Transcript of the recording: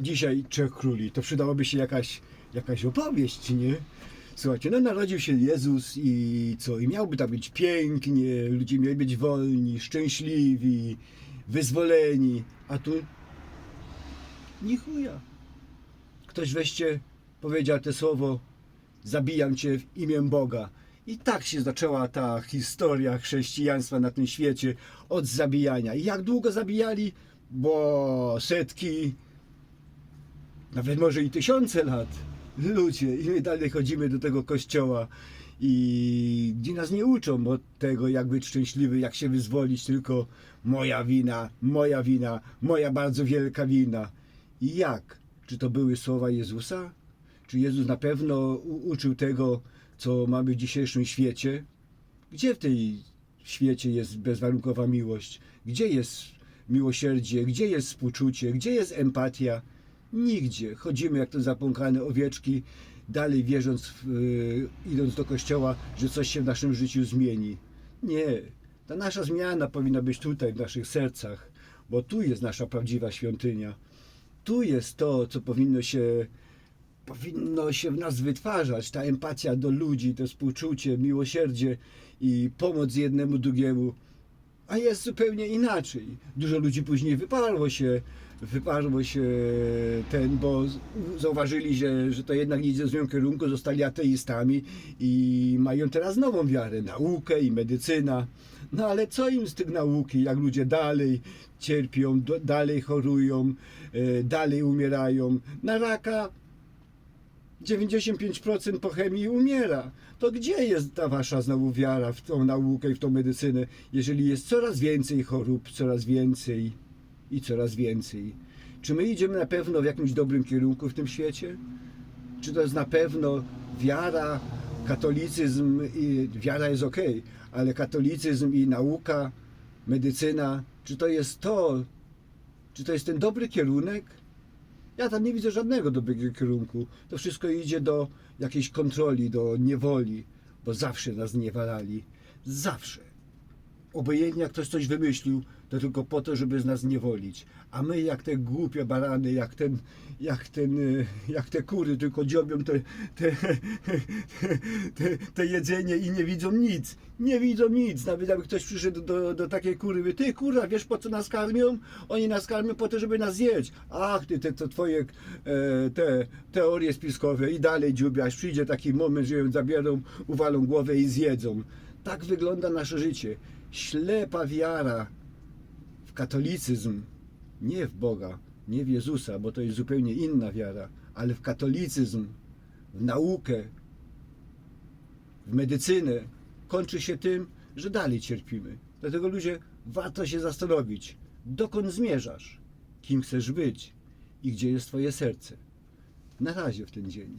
Dzisiaj Trzech Króli, to przydałoby się jakaś, jakaś opowieść, nie? Słuchajcie, no narodził się Jezus i co? I miałby tam być pięknie, ludzie mieli być wolni, szczęśliwi, wyzwoleni, a tu ni chuja. Ktoś weźcie powiedział te słowo zabijam cię w imię Boga. I tak się zaczęła ta historia chrześcijaństwa na tym świecie od zabijania. I jak długo zabijali? Bo setki, nawet może i tysiące lat. Ludzie, i my dalej chodzimy do tego kościoła i gdzie nas nie uczą od tego, jak być szczęśliwy, jak się wyzwolić, tylko moja wina, moja wina, moja bardzo wielka wina. I jak? Czy to były słowa Jezusa? Czy Jezus na pewno uczył tego, co mamy w dzisiejszym świecie? Gdzie w tej świecie jest bezwarunkowa miłość? Gdzie jest miłosierdzie? Gdzie jest współczucie? Gdzie jest empatia? Nigdzie. Chodzimy jak te zapąkane owieczki, dalej wierząc, w, y, idąc do kościoła, że coś się w naszym życiu zmieni. Nie. Ta nasza zmiana powinna być tutaj, w naszych sercach, bo tu jest nasza prawdziwa świątynia. Tu jest to, co powinno się powinno się w nas wytwarzać, ta empatia do ludzi, to współczucie, miłosierdzie i pomoc jednemu drugiemu. A jest zupełnie inaczej. Dużo ludzi później wyparło się, wyparło się ten, bo zauważyli, że, że to jednak nie idzie w złym kierunku, zostali ateistami i mają teraz nową wiarę, naukę i medycyna. No ale co im z tych nauki, jak ludzie dalej cierpią, dalej chorują, e, dalej umierają. Na raka 95% po chemii umiera. To gdzie jest ta wasza znowu wiara w tą naukę i w tą medycynę, jeżeli jest coraz więcej chorób, coraz więcej i coraz więcej? Czy my idziemy na pewno w jakimś dobrym kierunku w tym świecie? Czy to jest na pewno wiara, katolicyzm i wiara jest ok, ale katolicyzm i nauka, medycyna, czy to jest to, czy to jest ten dobry kierunek? Ja tam nie widzę żadnego dobrego kierunku. To wszystko idzie do jakiejś kontroli, do niewoli, bo zawsze nas niewalali. Zawsze. Obojętnie jak ktoś coś wymyślił, to tylko po to, żeby z nas niewolić. A my jak te głupie barany, jak ten, jak ten, y, jak te kury tylko dziobią te, te, te, te jedzenie i nie widzą nic. Nie widzą nic. Nawet jakby ktoś przyszedł do, do takiej kury, mówi, ty kurwa, wiesz po co nas karmią? Oni nas karmią po to, żeby nas zjeść. Ach, ty, te, te twoje e, te teorie spiskowe i dalej dziubiasz. Przyjdzie taki moment, że ją zabiorą, uwalą głowę i zjedzą. Tak wygląda nasze życie. Ślepa wiara w katolicyzm, nie w Boga, nie w Jezusa, bo to jest zupełnie inna wiara, ale w katolicyzm, w naukę, w medycynę, kończy się tym, że dalej cierpimy. Dlatego ludzie, warto się zastanowić, dokąd zmierzasz, kim chcesz być i gdzie jest Twoje serce. Na razie w ten dzień.